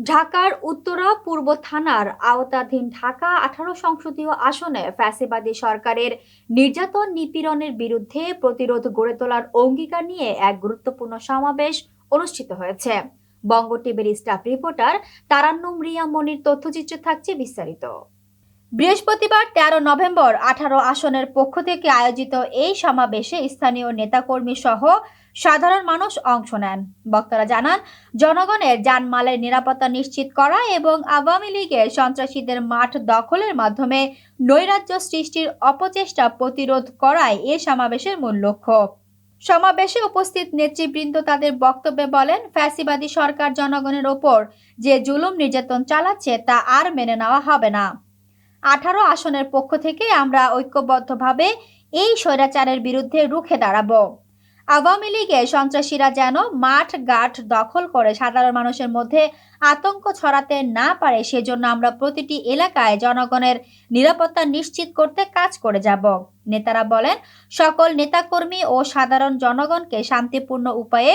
ঢাকার উত্তরা পূর্ব থানার আওতাধীন ঢাকা আঠারো সংসদীয় আসনে ফ্যাসিবাদী সরকারের নির্যাতন নিপীড়নের বিরুদ্ধে প্রতিরোধ গড়ে তোলার অঙ্গীকার নিয়ে এক গুরুত্বপূর্ণ সমাবেশ অনুষ্ঠিত হয়েছে। বঙ্গ টিভির স্টাফ রিপোর্টার তারান্নম রিয়া মনির তথ্যচিত্রে থাকছে বিস্তারিত। বৃহস্পতিবার তেরো নভেম্বর আঠারো আসনের পক্ষ থেকে আয়োজিত এই সমাবেশে স্থানীয় নেতাকর্মী সহ সাধারণ মানুষ অংশ নেন। বক্তারা জানান, জনগণের জানমালের নিরাপত্তা নিশ্চিত করা এবং আওয়ামী লীগের সন্ত্রাসীদের মাঠ দখলের মাধ্যমে নৈরাজ্য সৃষ্টির অপচেষ্টা প্রতিরোধ করাই এ সমাবেশের মূল লক্ষ্য। সমাবেশে উপস্থিত নেতৃবৃন্দ তাদের বক্তব্যে বলেন, ফ্যাসিবাদী সরকার জনগণের ওপর যে জুলুম নির্যাতন চালাচ্ছে তা আর মেনে নেওয়া হবে না। আঠারো আসনের পক্ষ থেকে আমরা ঐক্যবদ্ধভাবে এই স্বৈরাচারের বিরুদ্ধে রুখে দাঁড়াব। আওয়ামী লীগের সন্ত্রাসীরা যেন মাঠ ঘাট দখল করে সাধারণ মানুষের মধ্যে আতঙ্ক ছড়াতে না পারে, সেজন্য আমরা প্রতিটি এলাকায় জনগণের নিরাপত্তা নিশ্চিত করতে কাজ করে যাব। নেতারা বলেন, সকল নেতাকর্মী ও সাধারণ জনগণকে শান্তিপূর্ণ উপায়ে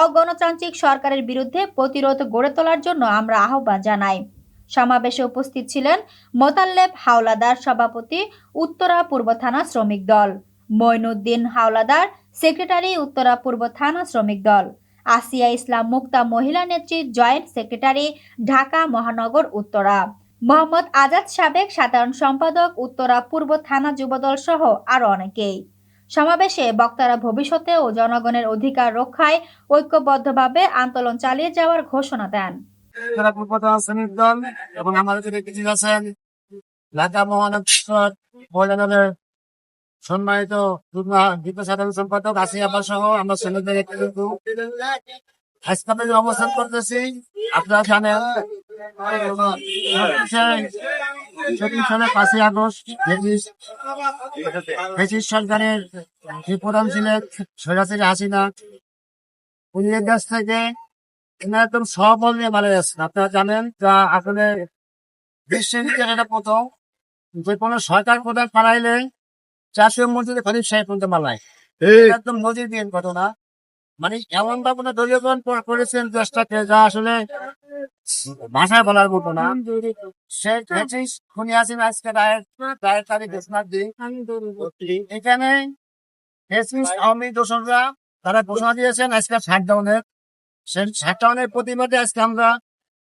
অগণতান্ত্রিক সরকারের বিরুদ্ধে প্রতিরোধ গড়ে তোলার জন্য আমরা আহ্বান জানাই। সমাবেশে উপস্থিত ছিলেন মোতাল্লেব হাওলাদার সভাপতি উত্তরা পূর্ব থানা শ্রমিক দল মঈনুদ্দিন হাওলাদার সেক্রেটারি উত্তরা পূর্ব থানা শ্রমিক দল, আসিয়া ইসলাম মুক্তা মহিলা নেত্রী জয়েন্ট সেক্রেটারি ঢাকা মহানগর উত্তরা, মোহাম্মদ আজাদ সাবেক সাধারণ সম্পাদক উত্তরা পূর্ব থানা যুবদল সহ আরও অনেকেই। সমাবেশে বক্তারা ভবিষ্যতে ও জনগণের অধিকার রক্ষায় ঐক্যবদ্ধভাবে আন্দোলন চালিয়ে যাওয়ার ঘোষণা দেন। শ্রমিক দল এবং আমাদের কিছু আছেন ঢাকা মহানগর মহিলা দলের সম্মানিত সাধারণ সম্পাদক সহ আমরা গ্রুপ হাসপাতালে অবস্থান করতেছি। আপনারা জানেন পাঁচই আগস্ট সরকারের প্রধান ছিলেন, সৈরাসির হাসিনা এর কাছ থেকে এনারা একদম সবল নিয়ে মারা যাচ্ছেন আপনারা জানেন যা আসলে বিশ্বের ইতিহাসে প্রথম যে কোনো সরকার প্রধান পালাইলে চারশো মন্ত্রী খরিফ সাহেব পর্যন্ত মালায়। একদম নজির দিয়ে ঘটনা। মানে এমন ভাবে দলীয়করণ করেছেন দেশটাকে যা আসলে ভাষায় বলার মতো না। আজকে তারিখ ঘোষণার দিন। এখানে আওয়ামী দোসররা তারা ঘোষণা দিয়েছেন আজকে শাটডাউনের। সেই শাটডাউনের প্রতিবাদে আজকে আমরা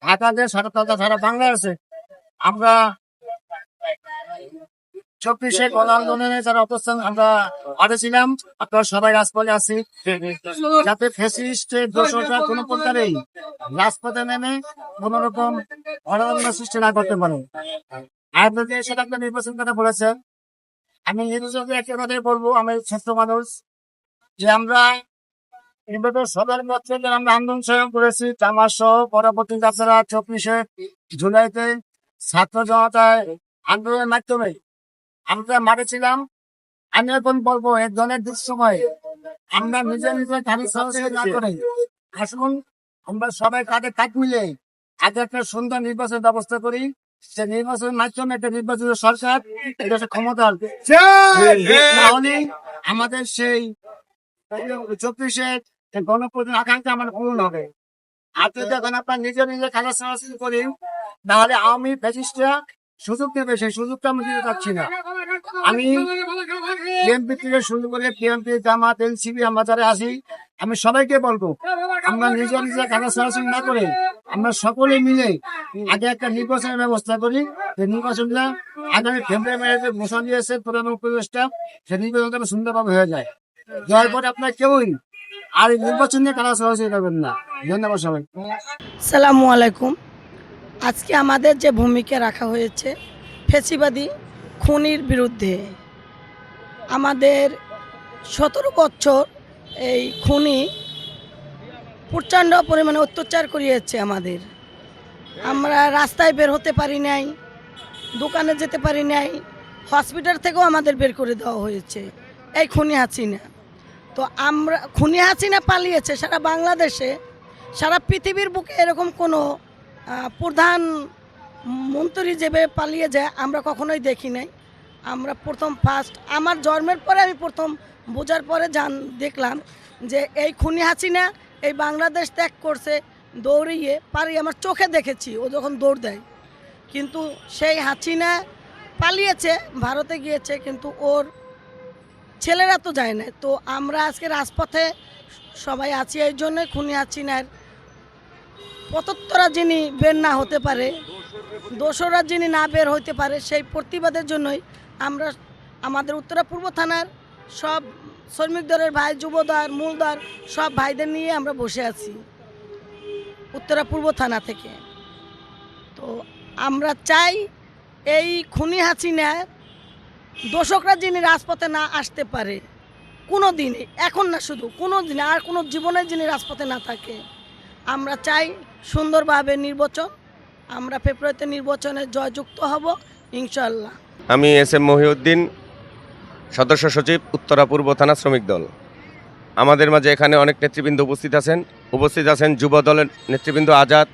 ঢাকাতে সারা তথা সারা বাংলাদেশে আমরা চব্বিশে গণ আন্দোলনে যারা অবস্থান, আমরা হারেছিলাম আপনারা সবাই রাজপথে আছি। যাতে ফ্যাসিস্টের দোষরা কোনো প্রকারেই রাজপথে নেমে কোন রকম অনান্য সৃষ্টি না করতে পারে। যদি সেটা একটা নির্বাচন কথা বলেছেন, আমি নির্বাচনকে একেবারে বলব, আমি ছোট্ট মানুষ, যে আমরা এবার সবার মধ্যে আমরা আন্দোলন স্বয়ং করেছি আমার সহ পরবর্তীতে আপনারা চব্বিশে জুলাইতে ছাত্র জনতায় আন্দোলনের মাধ্যমে আমরা মাঠে ছিলাম আমি এখন বলব এক ধরনের দুঃসময় আমরা নিজে নিজে গাড়ি সরাসরি না করে আসুন আমরা সবাই কাঁধে কাজ মিলে আগে একটা সুন্দর নির্বাচন ব্যবস্থা করি। সে নির্বাচনের মাধ্যমে একটা নির্বাচিত সরকার এটা ক্ষমতা আমাদের সেই চব্বিশে গণপ্রতিনিধি আকাঙ্ক্ষা আমার পূরণ হবে। আর যদি এখন আপনার নিজে নিজে খেলা সরাসরি করি, তাহলে আওয়ামী ফ্যাসিস্টরা সুযোগ দেবে, সেই সুযোগটা আমি দিতে পারছি না। আমি বিএনপি থেকে শুরু করে বিএনপি জামাত, এনসিপি, আমরা যারা আছি, আমি সবাইকে বলব, আমরা নিজে নিজে খেলা সরাসরি না করে আমরা সকলে মিলে আগে একটা নির্বাচনের ব্যবস্থা করি। সেই নির্বাচনটা আগামী ফেব্রুয়ারি মাসে ঘোষণা দিয়েছে প্রধান উপদেষ্টা, সেই নির্বাচনটা সুন্দরভাবে হয়ে যায়। দেওয়ার পরে আপনার কেউই আর নির্বাচন নিয়ে খেলা সরাসরি করবেন না? ধন্যবাদ সবাই সালামু আলাইকুম। আজকে আমাদের যে ভূমিকা রাখা হয়েছে, ফেসিবাদী খুনির বিরুদ্ধে, আমাদের সতেরো বছর এই খুনি প্রচণ্ড পরিমাণে অত্যাচার করিয়েছে আমাদের। আমরা রাস্তায় বের হতে পারি নাই, দোকানে যেতে পারি নাই, হসপিটাল থেকেও আমাদের বের করে দেওয়া হয়েছে। এই খুনি হাসিনা। তো আমরা খুনি হাসিনা পালিয়েছে সারা বাংলাদেশে, সারা পৃথিবীর বুকে এরকম কোনো প্রধান মন্ত্রী যেভাবে পালিয়ে যায় আমরা কখনোই দেখি নাই। আমরা প্রথম ফার্স্ট আমার জন্মের পরে আমি প্রথম বোঝার পরে জান, দেখলাম যে এই খুনি হাসিনা এই বাংলাদেশ ত্যাগ করছে, দৌড়িয়ে পারি আমার চোখে দেখেছি, ও যখন দৌড় দেয়। কিন্তু সেই হাসিনা পালিয়েছে, ভারতে গিয়েছে, কিন্তু ওর ছেলেরা তো যায় না। তো আমরা আজকে রাজপথে সবাই আছি এই জন্যই খুনি হাসিনার পতত্তরা যিনি বের না হতে পারে দোসরা যিনি না বের হতে পারে, সেই প্রতিবাদের জন্যই আমরা আমাদের উত্তরা পূর্ব থানার সব শ্রমিক দলের ভাই, যুবদল, মূলদল সব ভাইদের নিয়ে আমরা বসে আছি উত্তরা পূর্ব থানা থেকে। তো আমরা চাই এই খুনি হাসিনা দোষকরা যিনি রাজপথে না আসতে পারে কোনো দিনে এখন না শুধু কোনো দিনে আর কোনো জীবনে যিনি রাজপথে না থাকে। আমরা চাই সুন্দরভাবে নির্বাচন, আমরা ফেব্রুয়ারিতে নির্বাচনে জয়যুক্ত হব ইনশাল্লাহ আমি এস এম মহিউদ্দিন, সদস্য সচিব, উত্তরা পূর্ব থানা শ্রমিক দল। আমাদের মাঝে এখানে অনেক নেতৃবৃন্দ উপস্থিত আছেন। উপস্থিত আছেন যুব দলের নেতৃবৃন্দ আজাদ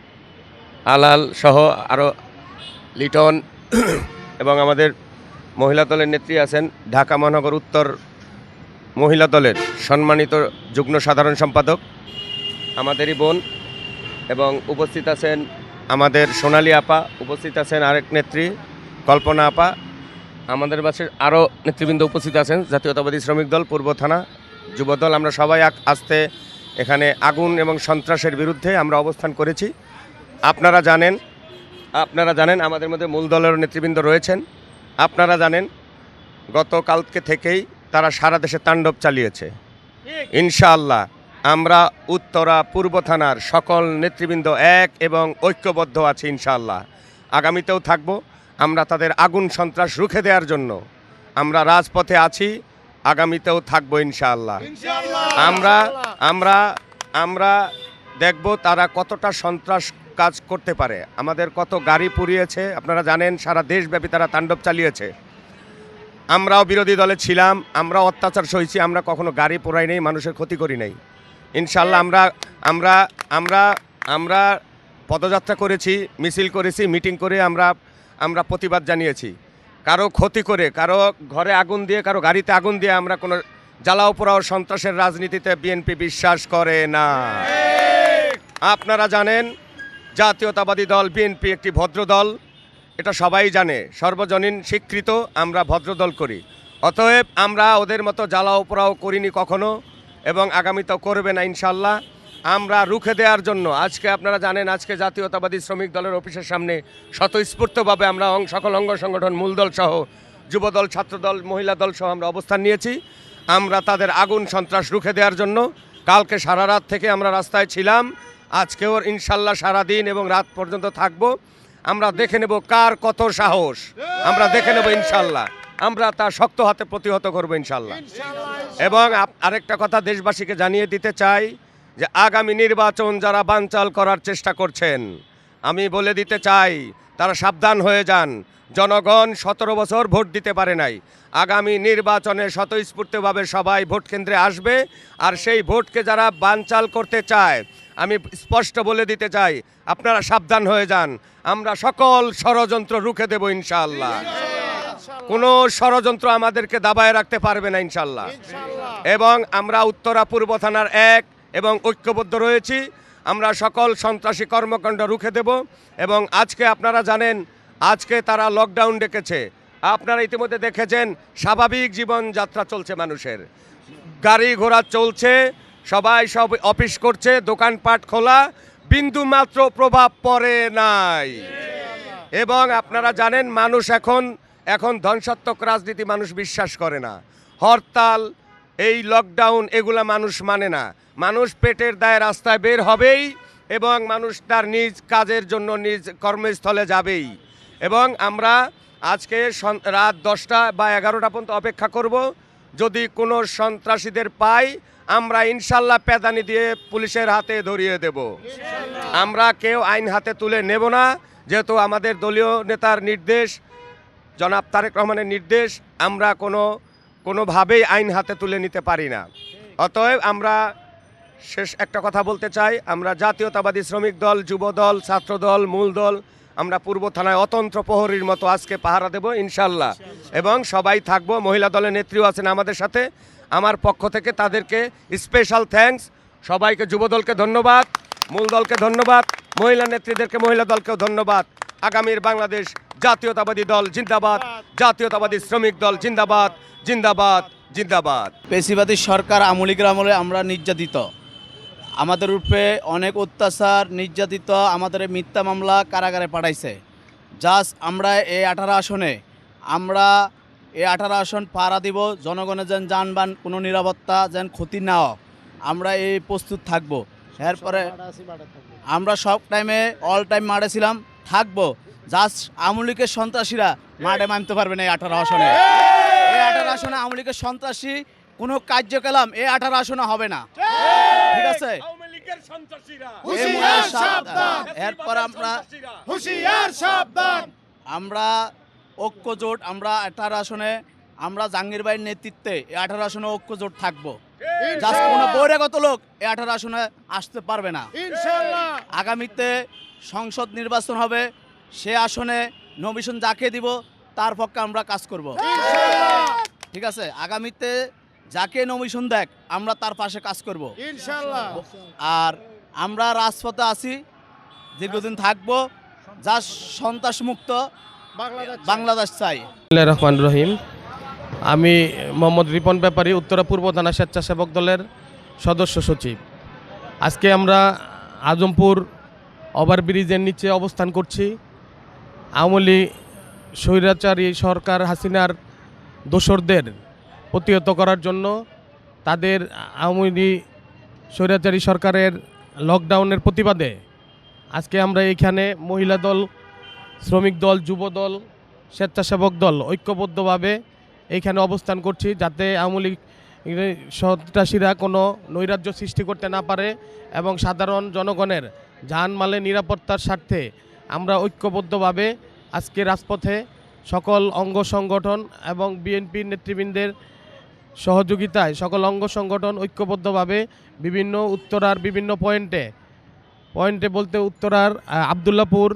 আলাল সহ আরও লিটন, এবং আমাদের মহিলা দলের নেত্রী আছেন ঢাকা মহানগর উত্তর মহিলা দলের সম্মানিত যুগ্ম সাধারণ সম্পাদক, আমাদেরই বোন এবং উপস্থিত আছেন আমাদের সোনালী আপা, উপস্থিত আছেন আরেক নেত্রী কল্পনা আপা, আমাদের বাসে আরও নেতৃবৃন্দ উপস্থিত আছেন, জাতীয়তাবাদী শ্রমিক দল, পূর্ব থানা যুবদল আমরা সবাই আজকে এখানে আগুন এবং সন্ত্রাসের বিরুদ্ধে আমরা অবস্থান করেছি। আপনারা জানেন আপনারা জানেন আমাদের মধ্যে মূল দলের নেতৃবৃন্দ রয়েছেন। আপনারা জানেন গতকালকে থেকেই তারা সারা দেশে তাণ্ডব চালিয়েছে। ইনশাআল্লাহ আমরা উত্তরা পূর্ব থানার সকল নেতৃবৃন্দ এক এবং ঐক্যবদ্ধ আছি ইনশাআল্লাহ। আগামীতেও থাকব আমরা তাদের আগুন সন্ত্রাস রুখে দেওয়ার জন্য। আমরা রাজপথে আছি আগামীতেও থাকব ইনশাআল্লাহ। আমরা আমরা আমরা দেখব তারা কতটা সন্ত্রাস কাজ করতে পারে। আমাদের কত গাড়ি পুড়িয়েছে আপনারা জানেন সারা দেশব্যাপী তারা তাণ্ডব চালিয়েছে। আমরাও বিরোধী দলে ছিলাম আমরাও অত্যাচার সইছি আমরা কখনো গাড়ি পোড়াই নেই মানুষের ক্ষতি করি নাই। ইনশাল্লাহ আমরা আমরা আমরা আমরা পদযাত্রা করেছি মিছিল করেছি মিটিং করে আমরা আমরা প্রতিবাদ জানিয়েছি। কারও ক্ষতি করে কারও ঘরে আগুন দিয়ে কারও গাড়িতে আগুন দিয়ে আমরা কোনো জ্বালাও পোড়াও সন্ত্রাসের রাজনীতিতে বিএনপি বিশ্বাস করে না। আপনারা জানেন জাতীয়তাবাদী দল, বিএনপি একটি ভদ্র দল এটা সবাই জানে, সর্বজনীন স্বীকৃত, আমরা ভদ্রদল করি। অতএব আমরা ওদের মতো জ্বালাও পোড়াও করিনি কখনো এবং আগামীতেও করবে না ইনশাল্লাহ। আমরা রুখে দেওয়ার জন্য, আজকে আপনারা জানেন, আজকে জাতীয়তাবাদী শ্রমিক দলের অফিসের সামনে স্বতঃস্ফূর্তভাবে আমরা অং- সকল অঙ্গ সংগঠন, মূলদল সহ, যুবদল, ছাত্রদল, মহিলা দল সহ আমরা অবস্থান নিয়েছি। আমরা তাদের আগুন, সন্ত্রাস রুখে দেওয়ার জন্য। কালকে সারা রাত থেকে আমরা রাস্তায় ছিলাম। আজকেও ইনশাল্লাহ সারাদিন এবং রাত পর্যন্ত থাকব। আমরা দেখে নেব কার কত সাহস। আমরা দেখে নেব ইনশাল্লাহ। আমরা তা শক্ত হাতে প্রতিহত করব ইনশাল্লাহ। এবং আরেকটা কথা দেশবাসীকে জানিয়ে দিতে চাই যে আগামী নির্বাচন যারা বানচাল করার চেষ্টা করছেন, আমি বলে দিতে চাই, তারা সাবধান হয়ে যান। জনগণ সতেরো বছর ভোট দিতে পারে নাই। আগামী নির্বাচনে স্বতঃস্ফূর্তভাবে সবাই ভোট কেন্দ্রে আসবে। আর সেই ভোটকে যারা বানচাল করতে চায় আমি স্পষ্ট বলে দিতে চাই আপনারা সাবধান হয়ে যান। আমরা সকল ষড়যন্ত্র রুখে দেব ইনশাআল্লাহ। কোনো ষড়যন্ত্র আমাদেরকে দাবায় রাখতে পারবে না ইনশাল্লাহ এবং আমরা উত্তরা পূর্ব থানার এক এবং ঐক্যবদ্ধ রয়েছি। আমরা সকল সন্ত্রাসী কর্মকাণ্ড রুখে দেব এবং আজকে আপনারা জানেন আজকে তারা লকডাউন ডেকেছে। আপনারা ইতিমধ্যে দেখেছেন স্বাভাবিক জীবন যাত্রা চলছে মানুষের। গাড়ি ঘোড়া চলছে সবাই সব অফিস করছে, দোকানপাট খোলা, বিন্দু মাত্র প্রভাব পড়ে নাই। এবং আপনারা জানেন, মানুষ এখন এখন ধ্বংসাত্মক রাজনীতি মানুষ বিশ্বাস করে না। হরতাল, এই লকডাউন এগুলা মানুষ মানে না। মানুষ পেটের দায়ে রাস্তায় বের হবেই এবং মানুষ তার নিজ কাজের জন্য নিজ কর্মস্থলে যাবেই। এবং আমরা আজকে রাত দশটা বা এগারোটা পর্যন্ত অপেক্ষা করব। যদি কোনো সন্ত্রাসীদের পাই আমরা ইনশাল্লাহ পেদানি দিয়ে পুলিশের হাতে ধরিয়ে দেব। আমরা কেউ আইন হাতে তুলে নেব না, যেহেতু আমাদের দলীয় নেতার নির্দেশ, জনাব তারেক রহমানের নির্দেশ, আমরা কোনো, কোনোভাবেই আইন হাতে তুলে নিতে পারি না। অতএব আমরা শেষ একটা কথা বলতে চাই, আমরা জাতীয়তাবাদী শ্রমিক দল, যুব দল, ছাত্র দল, মূল দল, আমরা পূর্ব থানায় অতন্ত্র প্রহরীর মতো আজকে পাহারা দেব ইনশাল্লাহ। এবং সবাই থাকব, মহিলা দলের নেত্রীও আছেন আমাদের সাথে আমার পক্ষ থেকে তাদেরকে স্পেশাল থ্যাঙ্কস সবাইকে যুবদলকে ধন্যবাদ মূল দলকে ধন্যবাদ, মহিলা নেত্রীদেরকে, মহিলা দলকেও ধন্যবাদ। আগামীর বাংলাদেশ জাতীয়তাবাদী দল জিন্দাবাদ, জাতীয়তাবাদী শ্রমিক দল জিন্দাবাদ জিন্দাবাদ জিন্দাবাদ। পেশিবাদী সরকার আমলিকের আমলে আমরা নির্যাতিত। আমাদের উপরে অনেক অত্যাচার, নির্যাতিত আমাদের মিথ্যা মামলা কারাগারে পাঠাইছে। জাস্ট আমরা এই আঠারো আসনে, আমরা এই আঠারো আসন পাড়া দিব জনগণের যেন যানবাহন কোনো নিরাপত্তা যেন ক্ষতি না হয়, আমরা এই প্রস্তুত থাকব। এরপরে আমরা সব টাইমে অল টাইম মাঠে ছিলাম থাকব। জাস্ট আমলিকের সন্ত্রাসীরা মাঠে মানতে পারবে না এই আঠারো আসনে। এই আঠারো আসনে আমলিকের সন্ত্রাসী কোনো কার্যকলাপ এই আঠারো আসনে হবে না। ঠিক আছে? এরপর আমরা সাবধান। আমরা ঐক্য জোট আমরা আঠারো আসনে আমরা জাহাঙ্গীর ভাইয়ের নেতৃত্বে এই আঠারো আসনে ঐক্য জোট থাকব জাস্ট কোনো বহিরাগত লোক এই আঠারো আসনে আসতে পারবে না। আগামীতে সংসদ নির্বাচন হবে সে আসনে নমিশন যাকে দিব তার পক্ষে আমরা কাজ করব। ঠিক আছে? আগামীতে যাকে নমিশন দেখ আমরা তার পাশে কাজ করব। আর আমরা রাজপথে আছি দীর্ঘদিন থাকব যা সন্ত্রাস মুক্ত বাংলাদেশ বাংলাদেশ চাই। রহমান রহিম। আমি মোহাম্মদ রিপন ব্যাপারী উত্তরা পূর্ব থানা স্বেচ্ছাসেবক দলের সদস্য সচিব। আজকে আমরা আজমপুর ওভারব্রিজের নিচে অবস্থান করছি। আমলি স্বৈরাচারী সরকার হাসিনার দোসরদের প্রতিহত করার জন্য তাদের আমলি স্বৈরাচারী সরকারের লকডাউনের প্রতিবাদে আজকে আমরা এখানে মহিলা দল শ্রমিক দল, যুব দল, স্বেচ্ছাসেবক দল ঐক্যবদ্ধভাবে এইখানে অবস্থান করছি যাতে আওয়ামী লীগ সন্ত্রাসীরা কোনো নৈরাজ্য সৃষ্টি করতে না পারে এবং সাধারণ জনগণের যানমালের নিরাপত্তার স্বার্থে আমরা ঐক্যবদ্ধভাবে আজকে রাজপথে সকল অঙ্গ সংগঠন এবং বিএনপি নেতৃবৃন্দের সহযোগিতায় সকল অঙ্গ সংগঠন ঐক্যবদ্ধভাবে বিভিন্ন উত্তরার বিভিন্ন পয়েন্টে পয়েন্টে বলতে উত্তরার আবদুল্লাপুর